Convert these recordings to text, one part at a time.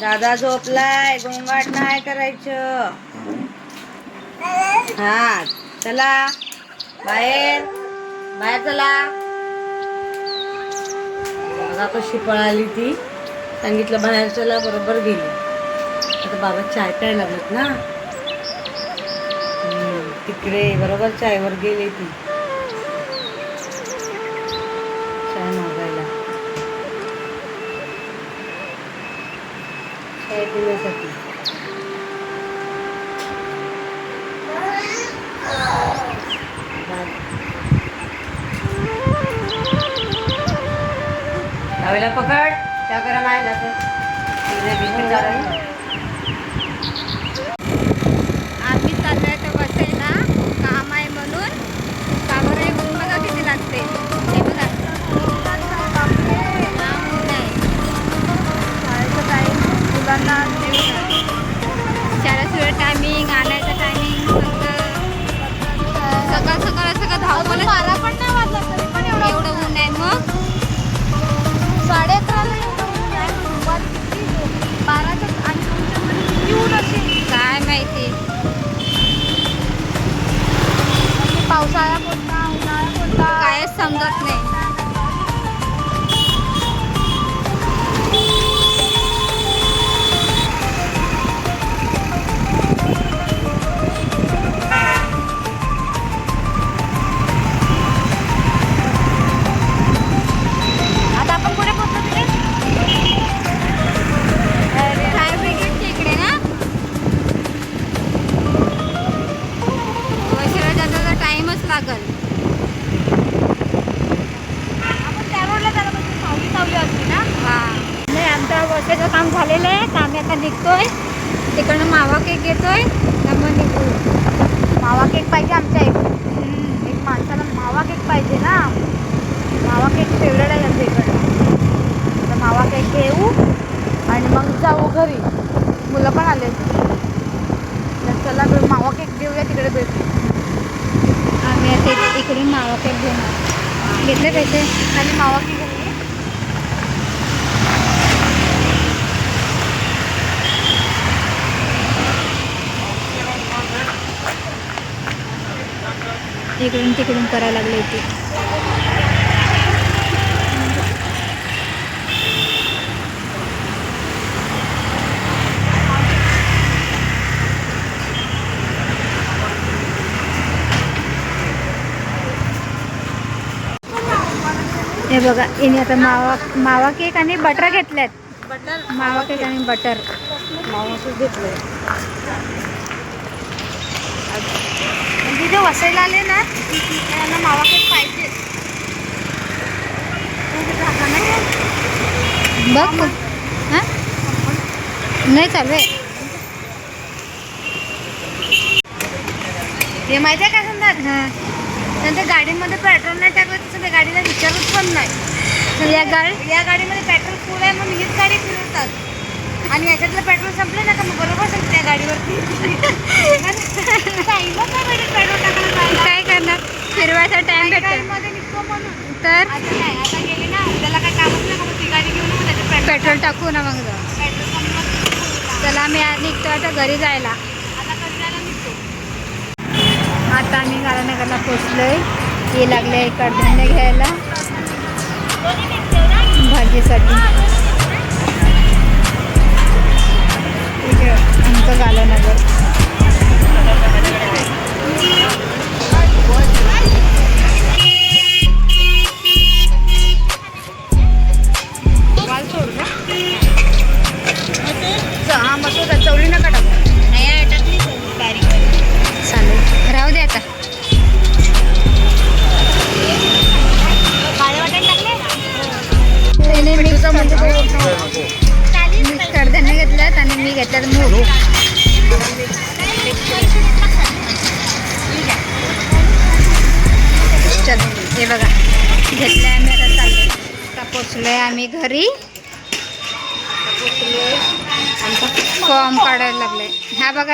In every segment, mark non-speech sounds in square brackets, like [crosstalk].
दादा झोपलाय गोंगाट नाही करायचं. हा चला. बाहेर. बाहेर चला. बाबा कशी पळाली ती. सांगितलं बाहेर चला बरोबर गेली. आता बाबा चाय प्यायला लागत ना. तिकडे बरोबर चायवर गेली ती. पिण्यासाठी लावायला पकड. त्या गरम आहे जातं बिस्किट चालू पाहिजे आमच्या इकडे. एक माणसाला मावा केक पाहिजे ना. मावा केक फेवरेट आहे आमच्या इकडं. तर मावा केक घेऊ आणि मग जाऊ घरी. मुलं पण आले. तर चला मावा केक देऊया तिकडे भेटू आम्ही आता इकडून मावा केक घेणार. घेतले पैसे? आणि मावा केक घेतले इकडून तिकडून करायला लागले ते हे बघा हिने आता मावा मावा केक आणि बटर घेतल्यात. बटर मावा केक आणि बटर मावासून तिथे वसायला आले ना त्यांना मावा केक पाहिजे बघ हां? नाही चालू आहे. हे माहिती आहे का समजा हां. त्यांच्या गाडीमध्ये पेट्रोल नाही टाकलं तसं त्या गाडीला विचारत पण नाही. या गाडी या गाडीमध्ये पेट्रोल फुल आहे म्हणून हीच गाडी फिरवतात. आणि याच्यातलं पेट्रोल संपलं ना का मग बरोबर संपतं त्या गाडीवरती. काय करणार? फिरवायचा टाइम भेटतो गाडीमध्ये निघतो म्हणून. तर? पेट्रोल पेट्रोल टाकू. ना मग चला आम्ही आज निघतो आता घरी जायला. आता आम्ही गालानगरला पोचलोय. हे लागले कडधान्य घ्यायला. भाजीसाठी. इकडे आमचं गालानगर.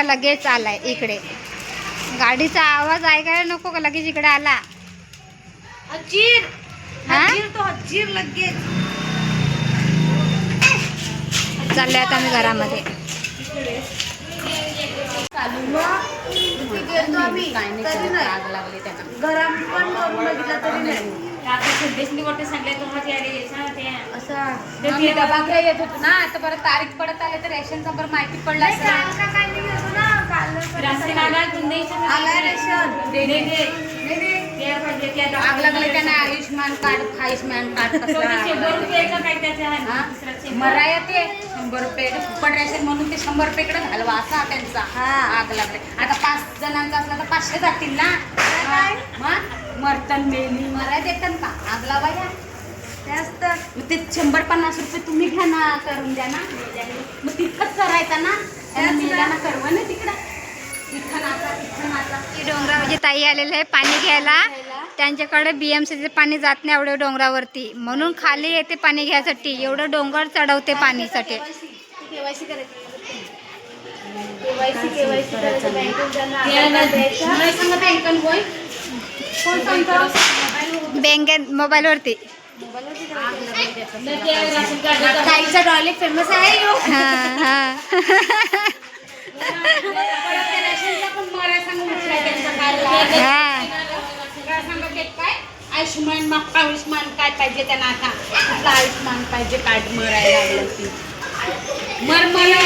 लगेच आलाय इकडे. गाडीचा आवाज ऐकायला नको का लगेच इकडे आला. हजीर हा? हजीर तो हजीर लगेच. चालले आता आम्ही घरामध्ये. घरात पण करून बघितलं तरी नाही. असं येत होतो ना आता परत तारीख पडत आले तर रेशनचा बरं माहिती पडलं आग लागले त्यांना आयुष्यमान कार्ड आयुष्यमान कार्ड कसलं हा? मराया ते शंभर रुपये फुकट रेशन म्हणून ते शंभर रुपयेकडे घालवा असा त्यांचा. हा. आग लागले. आता पाच जणांचा असला तर पाचशे जातील ना? मरतन मेली. मराय देतात का? आग तर. मग ते शंभर पन्नास रुपये तुम्ही घ्या ना करून द्या ना. मग तितकंच करायचं ना? डोंगरा म्हणजे ताई आलेले आहे पाणी घ्यायला. त्यांच्याकडे बीएमसीचे पाणी जात नाही एवढं डोंगरावरती. म्हणून खाली येते पाणी घ्यायसाठी. एवढं डोंगर चढवते पाणीसाठी. बँकेत मोबाईलवरती. ताईचा टॉयलेट फेमस आहे यो. आयुष्मान मागता आयुष्मान काय पाहिजे त्यांना आता? आयुष्मान पाहिजे? कार्ड मरायला मर मला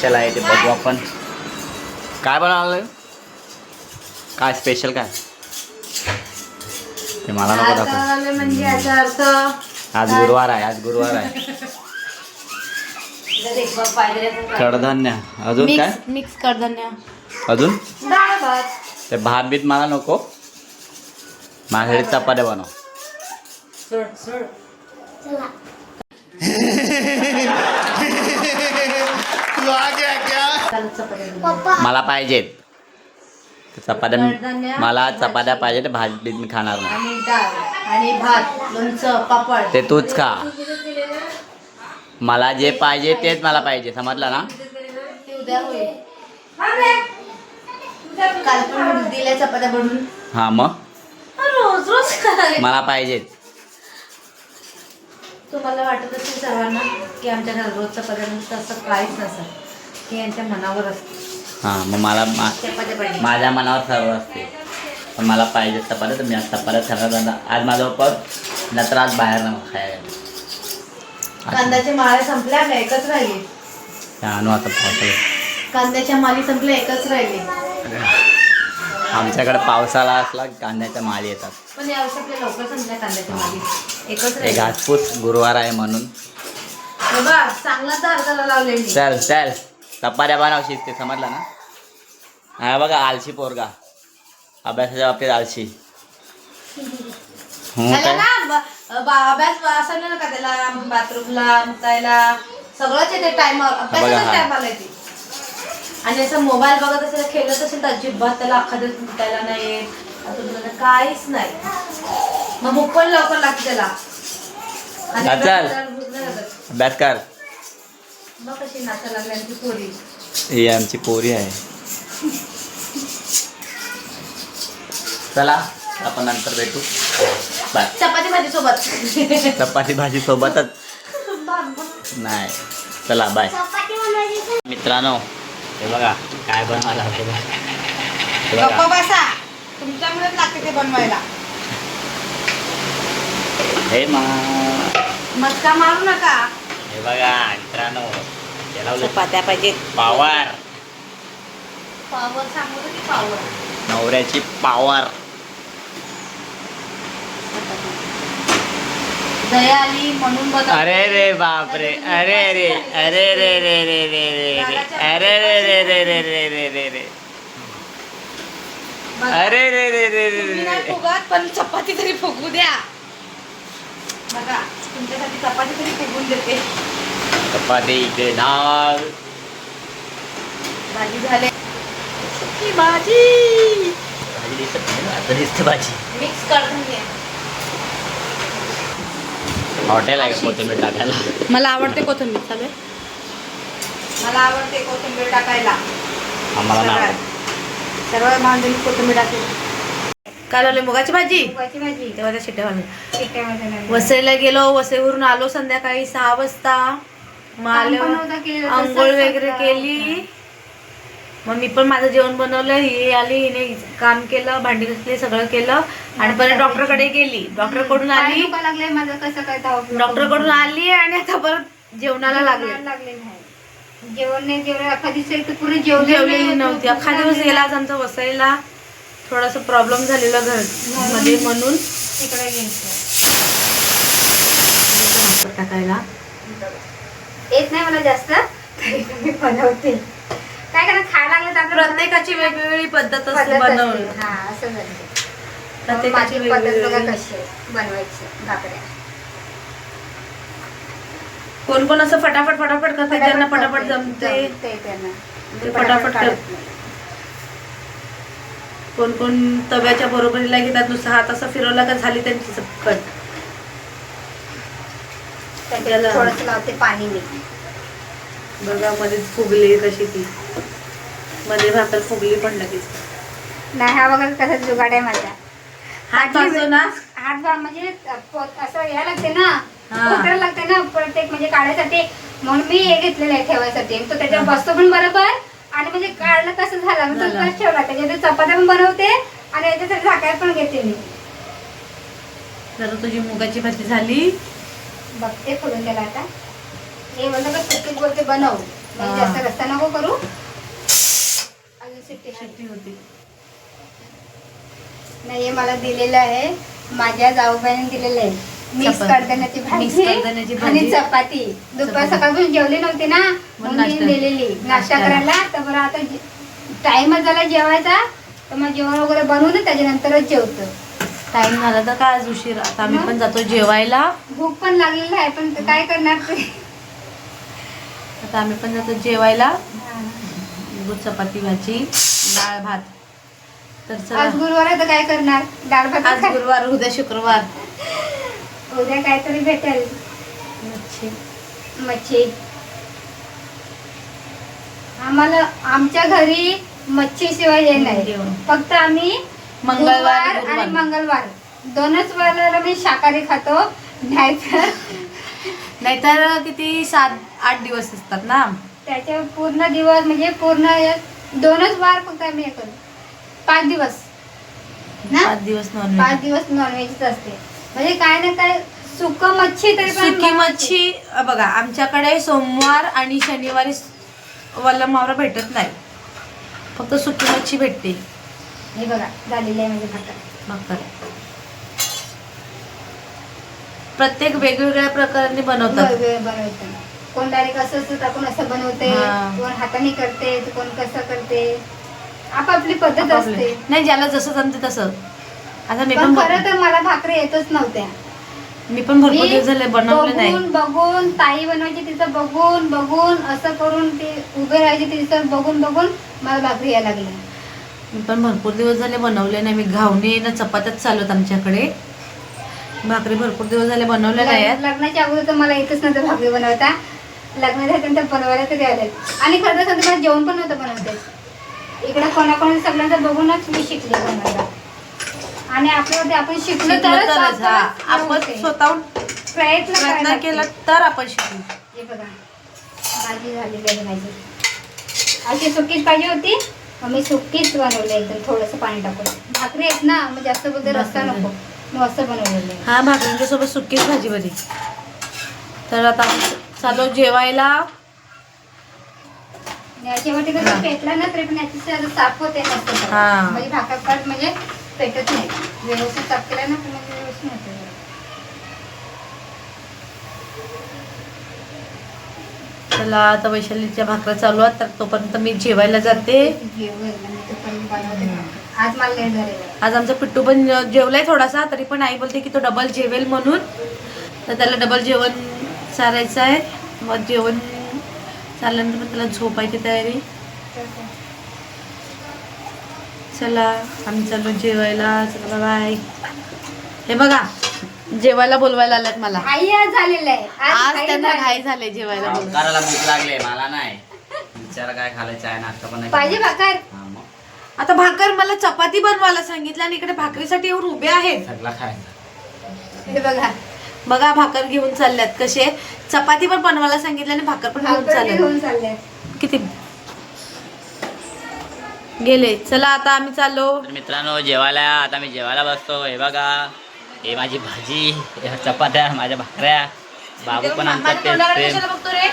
स्पेशल आहे ते बघू आपण. काय बनवलं काय स्पेशल काय? ते मला नको दाखव. म्हणजे याचा अर्थ आज गुरुवार आहे आज गुरुवार आहे? कडधान्य. अजून काय? मिक्स कडधान्य. अजून? डाळ भात. ते भात बीत मला नको. माझ्यासाठी चपात्या बनव. सोड सोड. [laughs] मला पाहिजेत. चपात्या मला चपात्या पाहिजेत भाजी मी खाणार नाही. ते तूच खा. मला जे पाहिजे तेच मला पाहिजे समजलं ना? हा मग? मला पाहिजेच तुम्हाला वाटत असेल सर्वांना की आमच्या घरात रोज चपात्या नसतं असं काहीच नसतं. हे यांच्या मनावर असतं. हां मग मला मा- चपात्या पाहिजे माझ्या मनावर सर्व असते. पण मला पाहिजे चपात्या तर मी आज चपात्या खाणार आता आज माझा उपवास नंतर आज बाहेर ना खायला. आज कांद्याचे माळे संपले आपल्या एकच राहिले. आणू आता पावसाळ्यात. कांद्याच्या माली संपल्या एकच राहिले. आमच्याकडे पावसाळा असला कांद्याच्या माल येतात. पण यावर्षी आपल्या लवकर संपल्या कांद्याच्या माली. एकच हे राहिले. घासपूस गुरुवार आहे म्हणून. लावलेली चल चल. चपात्या बनवशील ते समजलं ना? हा बघा आलशी पोरगा. अभ्यासाच्या बाबतीत आलशी त्याला काय? ना? ब- बा- अभ्यास असं ना का त्याला बाथरूमला मुतायला सगळंच येते टायमावर बघा, अभ्यासाचा हा. टायमाला येते आणि असं मोबाईल बघत असेल खेळत असेल तर अजिबात त्याला अख्खा दिवस नाही येत. काहीच नाही. मग भूक पण लवकर लागते त्याला. आणि हा, चल. त्याला भूक नाही. लागत. अभ्यास कर. मग कशी नाचा लागली पोरी? ही आमची पोरी आहे. चला आपण नंतर भेटू. बाय. चपाती भाजी सोबत. चपाती भाजी सोबतच. नाही. चला बाय. मित्रांनो हे बघा काय बनवायला हे बघा. गप्पा बसा. तुमच्यामुळेच लागते ते बनवायला. हे मा. मस्का मारू नका. हे बघा मित्रांनो त्याला चपात्या पाहिजे. पावर. पावर सांगू की पावर? नवऱ्याची पावर. म्हणून बघा अरे रे बापरे अरे रे अरे रे रे रे रे रे रे अरे रे रे रे रे रे रे रे रे. अरे रे रे रे रे रे रे फुगत पण चपाती तरी फुगू द्या बघा तुमच्यासाठी चपाती तरी फुगून देते चपाती इकडे डाळ भाजी झाले ही भाजी भाजी दिसत नाही ना, आता दिसते भाजी मिक्स कडधान्य हॉटेल आहे का कोथिंबीर टाकायला? मला आवडते कोथिंबीर चालेल? मला आवडते कोथिंबीर टाकायला. आम्हाला नाही सर्वात आवडत. सर्व भांडून कोथिंबीर टाकली काय लावली मुगाची भाजी? मुगाची भाजी. तेव्हा त्या शिट्ट्या घालून शिट्ट्यामध्ये नाही. वसईला गेलो वसईवरून आलो संध्याकाळी सहा वाजता. मग तसंच आंघोळ वगैरे. केली. मग मी पण माझं जेवण बनवलं ही आली हिने काम केलं भांडी घातली सगळं केलं. आणि परत डॉक्टरकडे गेली. डॉक्टरकडून आली. लागले माझं कसं काय धावपळ डॉक्टरकडून आली आणि आता परत जेवणाला लागले. जेवण नाही जेवण एक तर पुरे जेवले जेवलेली नव्हती. अख्खा दिवस गेला आमचा वसईला. थोडासा प्रॉब्लेम झालेला घरमध्ये म्हणून. तिकडे टाकायला. येत नाही मला जास्त. बनवते काय करा खायला लागलं तर प्रत्येकाची वेगवेगळी पद्धत असते. बनवणं. हा असं बनते. प्रत्येकाची माझी पद्धत बघा वेगवेगळी? कशी आहे. बनवायची भाकऱ्या. कोण कोण असं फटाफट फटाफट करते ज्यांना फटाफट जमते जमते त्यांना. ते फटाफट काढत करते. नाही. कोण कोण तव्याच्या बरोबरीला घेतात नुसतं हात असा फिरवला का झाली त्यांची चपकट त्याच्यात त्याला- थोडंसं लावते पाणी मी. बघा मध्येच फुगली कशी ती. मध्ये भाकर फुगली पण लगेच. नाही हा बघा कसा जुगाड आहे माझा. हात भाजतो ना? हात म्हणजे असं या लागते ना. लागते ना प्रत्येक म्हणजे काढायसाठी. म्हणून मी हे घेतलेलं आहे ठेवायसाठी. तो त्याच्यावर बसतो पण बरोबर. आणि म्हणजे काढलं कसं झालं. मी. तसाच ठेवला. त्याच्यात चपात्या पण बनवते आणि याच्यासाठी झाकायला पण घेते मी. जर तुझी मुगाची भाजी झाली. बघते खोलून त्याला आता. हे बोलतो का सुट्टीत बोलते बनव. जास्त रस्ता नको करू अजून सुट्टी सुट्टी होती नाही हे मला दिलेलं आहे माझ्या जाऊबाईने दिलेलं आहे मिक्स चपाती. कडधान्याची मिक्स भाजी कडधान्याची आणि भाजी. चपाती दुपार चपाती. सकाळपासून जेवली नव्हती ना म्हणून नाश्ता. दिलेली नाश्ता. करायला तर बरं आता टाइमच झाला जेवायचा तर मग जेवण वगैरे बनवून त्याच्यानंतरच जेवतो टाइम झाला तर काय आज उशीर आता आम्ही मग? पण जातो जेवायला भूक पण लागलेली आहे पण काय करणार ते आता आम्ही पण जातो जेवायला. दूध चपाती भाजी डाळ भात. तर आज गुरुवार आहे तर काय करणार? डाळ भात आज गुरुवार उद्या शुक्रवार. उद्या काहीतरी भेटेल. मच्छी. मच्छी. आम्हाला आमच्या घरी मच्छी शिवाय नाही. फक्त आम्ही मंगळवार. आणि मंगळवार. दोनच वेळेला मी शाकाहारी खातो. नाहीतर नाहीतर किती सात आठ दिवस असतात ना? त्याच्या पूर्ण दिवस म्हणजे पूर्ण दोनच वार फक्त आम्ही हे करतो पाच दिवस. ना? पाच दिवस पाच नॉनव्हेज दिवस नॉनव्हेजच असते. म्हणजे काय ना काय सुक मच्छी तरी पण सुकी मच्छी बघा आमच्याकडे सोमवार आणि शनिवारी वल्ल मावरा भेटत नाही. फक्त सुकी मच्छी भेटते हे बघा झालेली आहे म्हणजे भाकर. भाकर. प्रत्येक वेगवेगळ्या प्रकाराने बनवतात. बनवते कोण डायरेक्ट असं टाकून असं बनवते हा. कोण हाताने करते तर कोण कसं करते. आपापली पद्धत. असते. नाही ज्याला जसं जमते तसं. आता मी पण पण खरं तर मला भाकरी येतच नव्हत्या. मी पण भरपूर दिवस झाले बनवले नाही. बघून बघून ताई बनवायची तिचं बघून बघून असं करून ते उभे राहायचे तिचं बघून बघून मला भाकरी यायला लागली. मी पण भरपूर दिवस झाले बनवले नाही. मी घावणे ना चपात्याच चालत आमच्याकडे. भाकरी भरपूर दिवस झाले बनवल्या नाही आहेत. लग्नाच्या अगोदर तर मला येतच नव्हतं भाकरी बनवता. लग्न झाल्यानंतर बनवायला तरी आले. आणि खरं तर सांगते मला जेवण पण नव्हतं बनवते. इकडे कोणाकोणा सगळ्यांचं बघूनच मी शिकले बनवायला. आणि आपल्यावरती आपण शिकलो शिकलो हा. आपण. स्वतःहून प्रयत्न. केला तर आपण शिकू. हे बघा. भाजी झालेली आहे भाजी. अशी सुकीच पाहिजे होती. मग मी सुकीच बनवली एकदम थोडंसं पाणी टाकून. भाकरी आहेत ना मग जास्त बोलते रस्ता. नको. मग असं बनवलेलं हा भाकरींच्या सोबत सुकीच भाजी बरी. तर आता चालू जेवायला. कसं. पेटला ना तरी पण याची साफ होते हा. म्हणजे भाकर म्हणजे पेटत नाही. व्यवस्थित साफ केला ना तर मग व्यवस्थित होते. चला आता वैशालीच्या भाकऱ्या चालू आहेत तर तोपर्यंत मी जेवायला जाते. जेवू एकदा मी तर पण बनवते भाकर. आज मला आज आमचा पिट्टू पण जेवलाय थोडासा तरी पण आई बोलते की तो डबल जेवेल म्हणून. तर त्याला डबल जेवण चारायचं आहे. मग जेवण चालल्यानंतर मग त्याला झोपायची तयारी. चला आम्ही चाललो जेवायला. चला बाय हे बघा जेवायला बोलवायला आल्यात मला. झालेलं आहे. आज त्यांना. घाई झाले जेवायला बोलवायला. भूक लागले मला नाही. बिचारा काय खायचं आहे नाश्ता पण नाही पाहिजे. भाकर? हा, मग. आता भाकर मला चपाती बनवायला सांगितलं आणि इकडे भाकरीसाठी येऊन उभे आहेत. सगळा खायचा. हे बघा. बघा भाकर घेऊन चालल्यात कसे. चपाती पण बनवायला सांगितलं आणि भाकर पण घेऊन चालले किती? गेले. चला आता आम्ही चाललो. तर मित्रांनो जेवायला आता मी जेवायला बसतो. हे बघा हे माझी भाजी हे चपात्या माझ्या भाकऱ्या. बाबू पण रे?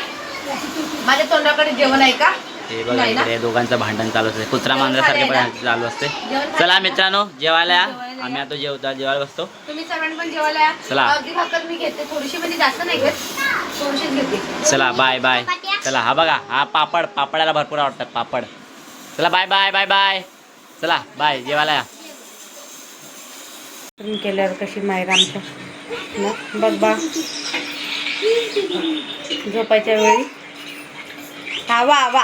माझ्या तोंडाकडे जेवण आहे का? हे बघा? इकडे दोघांचं भांडण चालू असते. कुत्रा मांजरासारखे पण चालू असते. चला मित्रांनो जेवायला या. आम्ही आता जेवता जेवायला बसतो. तुम्ही सगळ्यांनी पण जेवायला. चला. अर्धी भाकर मी घेते. थोडीशी म्हणजे जास्त नाही घेत. थोडीशीच घेते. चला बाय बाय चला हा बघा हा पापड पापडाला भरपूर आवडतात पापड. चला बाय बाय बाय बाय चला बाय जेवायला या. केल्यावर कशी माहेर आमच्या? बघ बा. झोपायच्या वेळी. हा वा वा.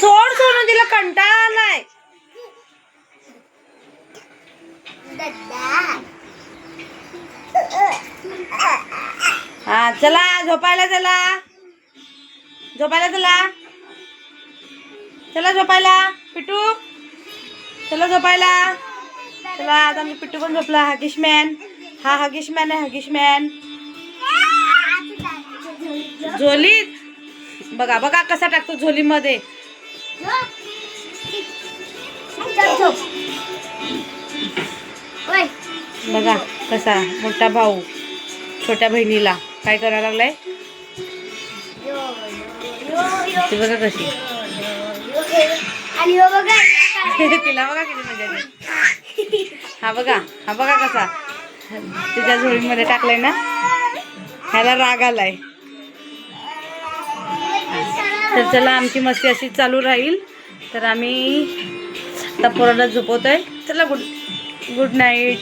सोड सोडून तिला कंटाळा आलाय. हा चला झोपायला चला. झोपायला चला. चला झोपायला. पिटू. चला झोपायला. चला आता मी पिटू पण झोपला हगिश मॅन हा हगिश मॅन आहे हगिश मॅन. झोलीत? बघा बघा कसा टाकतो झोलीमध्ये. बघा कसा मोठा भाऊ छोट्या बहिणीला. काय करायला लागलाय? ती बघा कशी. [laughs] तिला बघा किती मजा हा बघा हा बघा कसा. तिच्या झोळीमध्ये टाकलाय ना? ह्याला राग आलाय. तर चला आमची मस्ती अशी चालू राहील. तर आम्ही आता पोराला झोपवतोय. चला good good night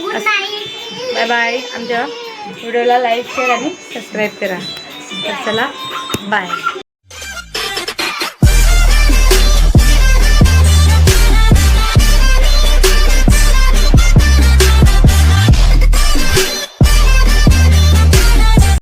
good night bye bye आमच्या व्हिडिओला लाईक शेअर आणि सबस्क्राईब करा. तर चला बाय